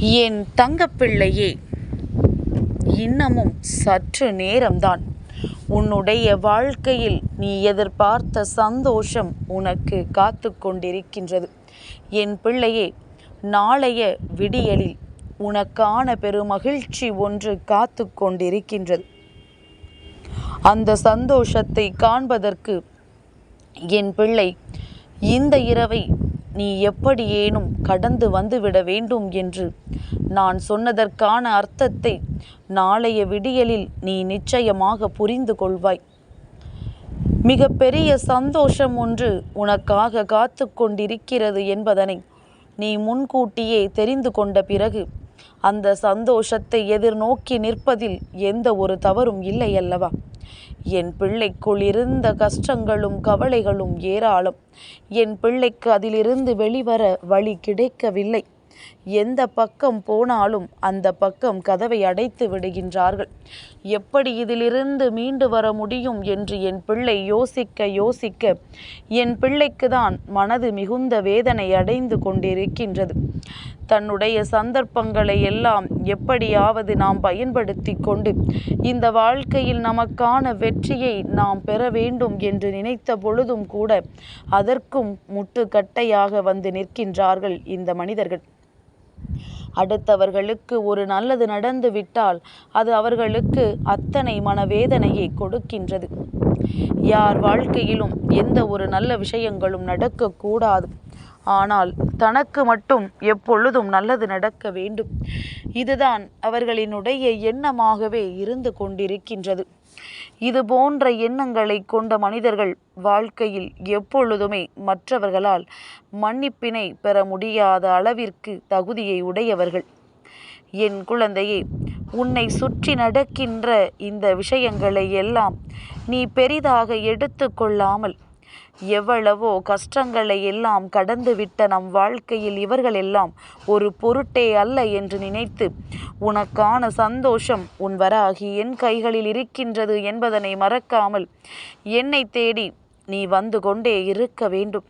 என் தங்கப்பிள்ளையே இன்னமும் சற்று நேரம்தான். உன்னுடைய வாழ்க்கையில் நீ எதிர்பார்த்த சந்தோஷம் உனக்கு காத்து கொண்டிருக்கின்றது. என் பிள்ளையே நாளைய விடியலில் உனக்கான பெருமகிழ்ச்சி ஒன்று காத்து கொண்டிருக்கின்றது. அந்த சந்தோஷத்தை காண்பதற்கு என் பிள்ளை இந்த இரவை நீ எப்படியேனும் கடந்து வந்துவிட வேண்டும் என்று. நான் சொன்னதற்கான அர்த்தத்தை நாளைய விடியலில் நீ நிச்சயமாக புரிந்து கொள்வாய். மிக பெரிய சந்தோஷம் ஒன்று உனக்காக காத்து கொண்டிருக்கிறது என்பதனை நீ முன்கூட்டியே தெரிந்து கொண்ட பிறகு அந்த சந்தோஷத்தை எதிர்நோக்கி நிற்பதில் எந்த ஒரு தவறும் இல்லை அல்லவா? என் பிள்ளைக்குள் இருந்த கஷ்டங்களும் கவலைகளும் ஏராளம். என் பிள்ளைக்கு அதிலிருந்து வெளிவர வழி கிடைக்கவில்லை. எந்த பக்கம் போனாலும் அந்த பக்கம் கதவை அடைத்து விடுகின்றார்கள். எப்படி இதிலிருந்து மீண்டு வர முடியும் என்று என் பிள்ளை யோசிக்க யோசிக்க என் பிள்ளைக்கு தான் மனது மிகுந்த வேதனை அடைந்து கொண்டிருக்கின்றது. தன்னுடைய சந்தர்ப்பங்களை எல்லாம் எப்படியாவது நாம் பயன்படுத்தி கொண்டு இந்த வாழ்க்கையில் நமக்கான வெற்றியை நாம் பெற வேண்டும் என்று நினைத்த பொழுதும் கூட அதற்கும் முட்டுக்கட்டையாக வந்து நிற்கின்றார்கள் இந்த மனிதர்கள். அடுத்தவர்களுக்கு ஒரு நல்லது நடந்து விட்டால் அது அவர்களுக்கு அத்தனை மனவேதனையை கொடுக்கின்றது. யார் வாழ்க்கையிலும் எந்த ஒரு நல்ல விஷயங்களும் நடக்கக்கூடாது. ஆனால் தனக்கு மட்டும் எப்பொழுதும் நல்லது நடக்க வேண்டும். இதுதான் அவர்களினுடைய எண்ணமாகவே இருந்து கொண்டிருக்கின்றது. இது போன்ற எண்ணங்களை கொண்ட மனிதர்கள் வாழ்க்கையில் எப்பொழுதுமே மற்றவர்களால் மன்னிப்பினை பெற முடியாத அளவிற்கு தகுதியை உடையவர்கள். என் குழந்தையே உன்னை சுற்றி நடக்கின்ற இந்த விஷயங்களை எல்லாம் நீ பெரிதாக எடுத்து கொள்ளாமல் எவ்வளவோ கஷ்டங்களை எல்லாம் கடந்துவிட்ட நம் வாழ்க்கையில் இவர்கள் எல்லாம் ஒரு பொருட்டே அல்ல என்று நினைத்து உனக்கான சந்தோஷம் உன் வராகி என் கைகளில் இருக்கின்றது என்பதனை மறக்காமல் என்னை தேடி நீ வந்து கொண்டே இருக்க வேண்டும்.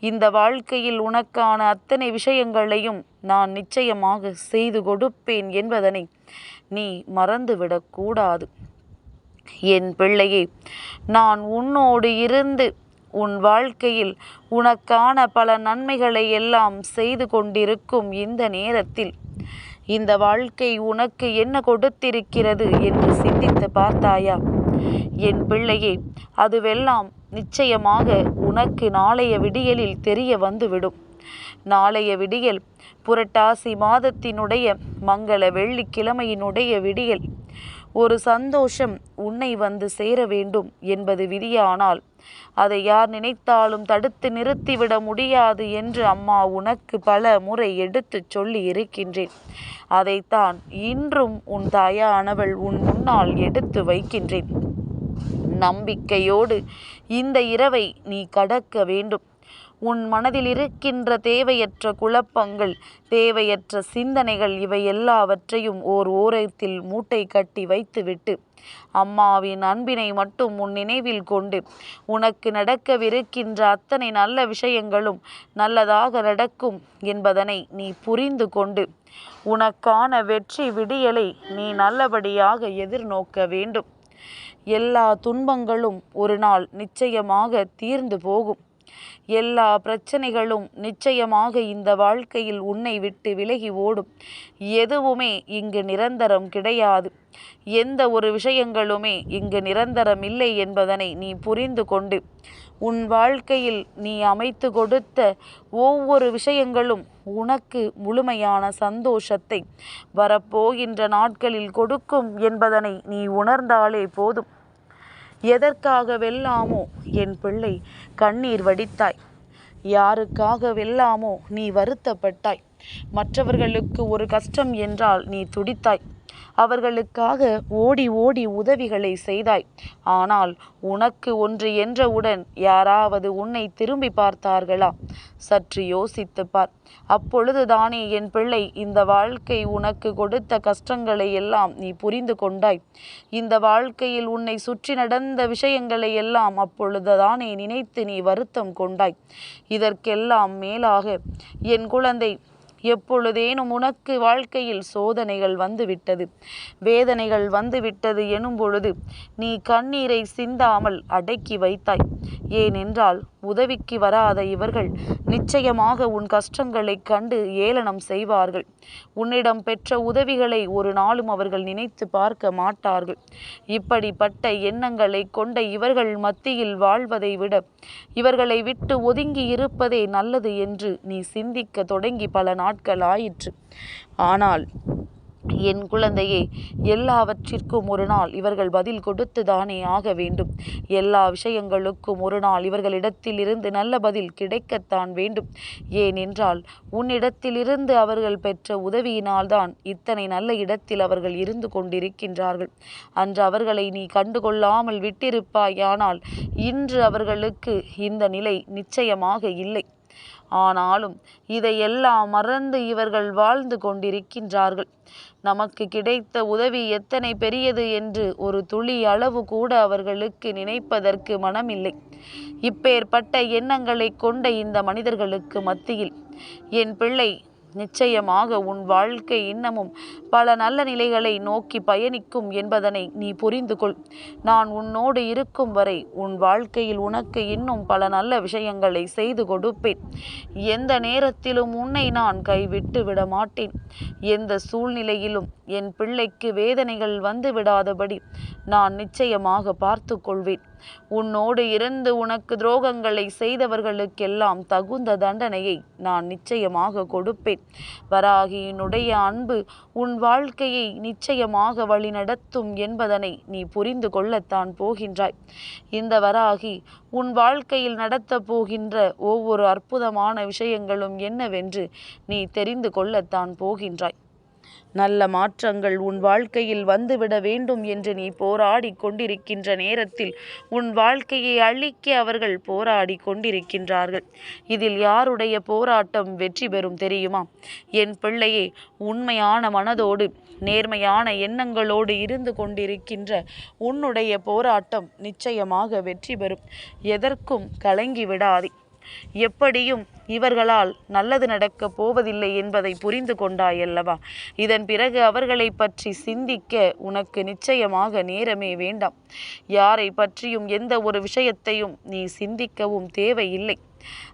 இந்த வாழ்க்கையில் உனக்கான அத்தனை விஷயங்களையும் நான் நிச்சயமாக செய்து கொடுப்பேன் என்பதனை நீ மறந்துவிடக்கூடாது. என் பிள்ளையே நான் உன்னோடு இருந்து உன் வாழ்க்கையில் உனக்கான பல நன்மைகளை எல்லாம் செய்து கொண்டிருக்கும் இந்த நேரத்தில் இந்த வாழ்க்கை உனக்கு என்ன கொடுத்திருக்கிறது என்று சிந்தித்து பார்த்தாயா? என் பிள்ளையே அதுவெல்லாம் நிச்சயமாக உனக்கு நாளைய விடியலில் தெரிய வந்துவிடும். நாளைய விடியல் புரட்டாசி மாதத்தினுடைய மங்கள வெள்ளிக்கிழமையினுடைய விடியல். ஒரு சந்தோஷம் உன்னை வந்து சேர வேண்டும் என்பது விதியானால் அதை யார் நினைத்தாலும் தடுத்து நிறுத்திவிட முடியாது என்று அம்மா உனக்கு பல முறை எடுத்துச் சொல்லி இருக்கின்றேன் அதைத்தான் இன்றும் உன் தாயானவள் உன் முன்னால் எடுத்து வைக்கின்றேன். நம்பிக்கையோடு இந்த இரவை நீ கடக்க வேண்டும். உன் மனதில் இருக்கின்ற தேவையற்ற குழப்பங்கள் தேவையற்ற சிந்தனைகள் இவை எல்லாவற்றையும் ஓர் ஓரத்தில் மூட்டை கட்டி வைத்துவிட்டு அம்மாவின் அன்பினை மட்டும் உன் நினைவில் கொண்டு உனக்கு நடக்கவிருக்கின்ற அத்தனை நல்ல விஷயங்களும் நல்லதாக நடக்கும் என்பதனை நீ புரிந்து கொண்டு உனக்கான வெற்றி விடியலை நீ நல்லபடியாக எதிர்நோக்க வேண்டும். எல்லா துன்பங்களும் ஒரு நாள் நிச்சயமாக தீர்ந்து போகும். எல்லா பிரச்சனைகளும் நிச்சயமாக இந்த வாழ்க்கையில் உன்னை விட்டு விலகி ஓடும். எதுவுமே இங்கு நிரந்தரம் கிடையாது. எந்த ஒரு விஷயங்களுமே இங்கு நிரந்தரம் இல்லை என்பதனை நீ புரிந்து கொண்டு உன் வாழ்க்கையில் நீ அமைத்து கொடுத்த ஒவ்வொரு விஷயங்களும் உனக்கு முழுமையான சந்தோஷத்தை வரப்போகின்ற நாட்களில் கொடுக்கும் என்பதனை நீ உணர்ந்தாலே போதும். எதற்காகவெல்லாமோ என் பிள்ளை கண்ணீர் வடித்தாய். யாருக்காகவெல்லாமோ நீ வருத்தப்பட்டாய். மற்றவர்களுக்கு ஒரு கஷ்டம் என்றால் நீ துடித்தாய். அவர்களுக்காக ஓடி ஓடி உதவிகளை செய்தாய். ஆனால் உனக்கு ஒன்று என்றவுடன் யாராவது உன்னை திரும்பி பார்த்தார்களா? சற்று யோசித்து பார். அப்பொழுதுதானே என் பிள்ளை இந்த வாழ்க்கை உனக்கு கொடுத்த கஷ்டங்களை எல்லாம் நீ புரிந்து கொண்டாய். இந்த வாழ்க்கையில் உன்னை சுற்றி நடந்த விஷயங்களை எல்லாம் அப்பொழுதுதானே நினைத்து நீ வருத்தம் கொண்டாய். இதற்கெல்லாம் மேலாக என் குழந்தை எப்பொழுதேனும் உனக்கு வாழ்க்கையில் சோதனைகள் வந்துவிட்டது. வேதனைகள் வந்துவிட்டது எனும் பொழுது நீ கண்ணீரை சிந்தாமல் அடக்கி வைத்தாய். ஏனென்றால் உதவிக்கு வராத இவர்கள் நிச்சயமாக உன் கஷ்டங்களைக் கண்டு ஏளனம் செய்வார்கள். உன்னிடம் பெற்ற உதவிகளை ஒரு நாளும் அவர்கள் நினைத்து பார்க்க மாட்டார்கள். இப்படிப்பட்ட எண்ணங்களை கொண்ட இவர்கள் மத்தியில் வாழ்வதை விட இவர்களை விட்டு ஒதுங்கி இருப்பதே நல்லது என்று நீ சிந்திக்க தொடங்கி பல நாட்கள் ஆயிற்று ஆனால் என் குழந்தையே எல்லாவற்றிற்கும் ஒரு நாள் இவர்கள் பதில் கொடுத்து தானே ஆக வேண்டும். எல்லா விஷயங்களுக்கும் ஒரு நாள் இவர்களிடத்திலிருந்து நல்ல பதில் கிடைக்கத்தான் வேண்டும். ஏனென்றால் உன்னிடத்திலிருந்து அவர்கள் பெற்ற உதவியினால்தான் இத்தனை நல்ல இடத்தில் அவர்கள் இருந்து கொண்டிருக்கின்றார்கள். அன்று அவர்களை நீ கண்டுகொள்ளாமல் விட்டிருப்பாயானால் இன்று அவர்களுக்கு இந்த நிலை நிச்சயமாக இல்லை. ஆனாலும் இதையெல்லாம் மறந்து இவர்கள் வாழ்ந்து கொண்டிருக்கின்றார்கள். நமக்கு கிடைத்த உதவி எத்தனை பெரியது என்று ஒரு துளி அளவு கூட அவர்களுக்கு நினைப்பதற்கு மனமில்லை. இப்பேற்பட்ட எண்ணங்களை கொண்ட இந்த மனிதர்களுக்கு மத்தியில் என் பிள்ளை நிச்சயமாக உன் வாழ்க்கை இன்னமும் பல நல்ல நிலைகளை நோக்கி பயணிக்கும் என்பதனை நீ புரிந்து கொள். நான் உன்னோடு இருக்கும் வரை உன் வாழ்க்கையில் உனக்கு இன்னும் பல நல்ல விஷயங்களை செய்து கொடுப்பேன். எந்த நேரத்திலும் உன்னை நான் கைவிட்டு விட மாட்டேன் எந்த சூழ்நிலையிலும் என் பிள்ளைக்கு வேதனைகள் வந்து விடாதபடி நான் நிச்சயமாக பார்த்து கொள்வேன் உன்னோடு இருந்து உனக்கு துரோகங்களை செய்தவர்களுக்கெல்லாம் தகுந்த தண்டனையை நான் நிச்சயமாக கொடுப்பேன். வராகியினுடைய அன்பு உன் வாழ்க்கையை நிச்சயமாக வழிநடத்தும் என்பதனை நீ புரிந்து கொள்ளத்தான் போகின்றாய். இந்த வராகி உன் வாழ்க்கையில் நடத்தப் போகின்ற ஒவ்வொரு அற்புதமான விஷயங்களும் என்னவென்று நீ தெரிந்து கொள்ளத்தான் போகின்றாய். நல்ல மாற்றங்கள் உன் வாழ்க்கையில் வந்துவிட வேண்டும் என்று நீ போராடி கொண்டிருக்கின்ற நேரத்தில் உன் வாழ்க்கையை அழிக்க அவர்கள் போராடி கொண்டிருக்கின்றார்கள். இதில் யாருடைய போராட்டம் வெற்றி பெறும் தெரியுமா? என் பிள்ளையே உண்மையான மனதோடு நேர்மையான எண்ணங்களோடு இருந்து கொண்டிருக்கின்ற உன்னுடைய போராட்டம் நிச்சயமாக வெற்றி பெறும். எதற்கும் கலங்கி விடாதே. எப்படியும் இவர்களால் நல்லது நடக்கப் போவதில்லை என்பதை புரிந்து கொண்டாயல்லவா இதன் பிறகு அவர்களை பற்றி சிந்திக்க உனக்கு நிச்சயமாக நேரமே வேண்டாம். யாரை பற்றியும் எந்த ஒரு விஷயத்தையும் நீ சிந்திக்கவும் தேவையில்லை.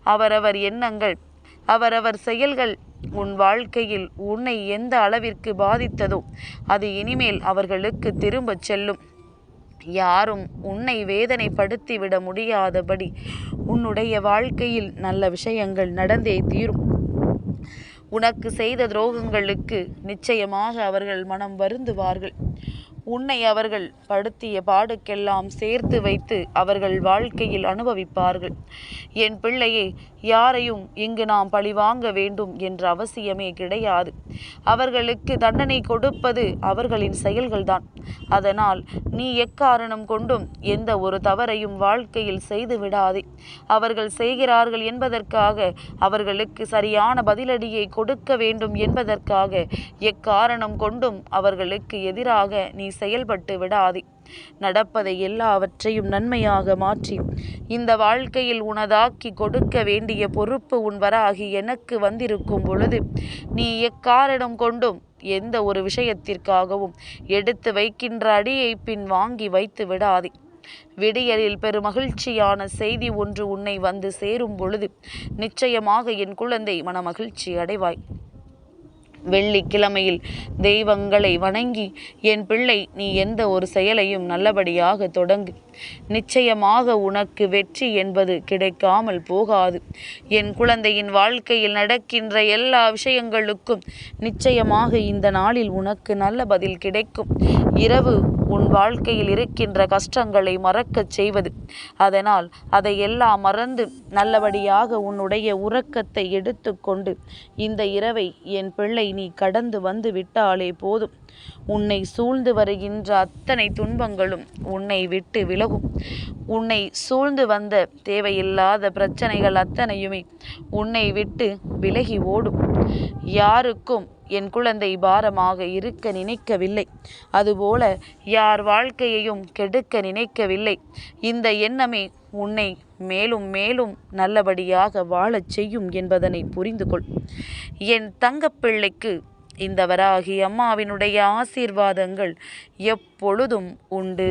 அவரவர் எண்ணங்கள் அவரவர் செயல்கள் உன் வாழ்க்கையில் உன்னை எந்த அளவிற்கு பாதித்ததோ அது இனிமேல் அவர்களுக்கு திரும்பச் செல்லும். யாரும் உன்னை வேதனைப்படுத்திவிட முடியாதபடி உன்னுடைய வாழ்க்கையில் நல்ல விஷயங்கள் நடந்தே தீரும். உனக்கு செய்த துரோகங்களுக்கு நிச்சயமாக அவர்கள் மனம் வருந்துவார்கள். உன்னை அவர்கள் படுத்திய பாடுக்கெல்லாம் சேர்த்து வைத்து அவர்கள் வாழ்க்கையில் அனுபவிப்பார்கள். என் பிள்ளையே யாரையும் இங்கு நாம் பழிவாங்க வேண்டும் என்ற அவசியமே கிடையாது. அவர்களுக்கு தண்டனை கொடுப்பது அவர்களின் செயல்கள்தான். அதனால் நீ எக்காரணம் கொண்டும் எந்த ஒரு தவறையும் வாழ்க்கையில் செய்து விடாதே. அவர்கள் செய்கிறார்கள் என்பதற்காக அவர்களுக்கு சரியான பதிலடியை கொடுக்க வேண்டும் என்பதற்காக எக்காரணம் கொண்டும் அவர்களுக்கு எதிராக நீ செயல்பட்டு விடாதே. நடப்பதை எல்லாவற்றையும் நன்மையாக மாற்றி இந்த வாழ்க்கையில் உனதாக்கி கொடுக்க வேண்டிய பொறுப்பு உன் வராகி எனக்கு வந்திருக்கும் பொழுது நீ எக்காரணம் கொண்டும் எந்த ஒரு விஷயத்திற்காகவும் எடுத்து வைக்கின்ற அடியை பின் வாங்கி வைத்து விடாதே. விடியலில் பெருமகிழ்ச்சியான செய்தி ஒன்று உன்னை வந்து சேரும் பொழுது நிச்சயமாக என் குழந்தை மனமகிழ்ச்சி அடைவாய். வெள்ளிக்கிழமையில் தெய்வங்களை வணங்கி என் பிள்ளை நீ எந்த ஒரு செயலையும் நல்லபடியாக தொடங்கு நிச்சயமாக உனக்கு வெற்றி என்பது கிடைக்காமல் போகாது. என் குழந்தையின் வாழ்க்கையில் நடக்கின்ற எல்லா விஷயங்களுக்கும் நிச்சயமாக இந்த நாளில் உனக்கு நல்ல பதில் கிடைக்கும். இரவு உன் வாழ்க்கையில் இருக்கின்ற கஷ்டங்களை மறக்கச் செய்வது. அதனால் அதையெல்லாம் மறந்து நல்லபடியாக உன்னுடைய உறக்கத்தை எடுத்துக்கொண்டு இந்த இரவை என் பிள்ளை நீ கடந்து வந்து விட்டாலே போதும். உன்னை சூழ்ந்து வருகின்ற அத்தனை துன்பங்களும் உன்னை விட்டு விலகும். உன்னை சூழ்ந்து வந்த தேவையில்லாத பிரச்சனைகள் அத்தனையுமே உன்னை விட்டு விலகி ஓடும். யாருக்கும் என் குழந்தை பாரமாக இருக்க நினைக்கவில்லை. அதுபோல யார் வாழ்க்கையையும் கெடுக்க நினைக்கவில்லை. இந்த எண்ணமே உன்னை மேலும் மேலும் நல்லபடியாக வாழச் செய்யும் என்பதனை புரிந்து கொள் என் தங்கப்பிள்ளைக்கு இந்த வராகி அம்மாவினுடைய ஆசீர்வாதங்கள் எப்பொழுதும் உண்டு.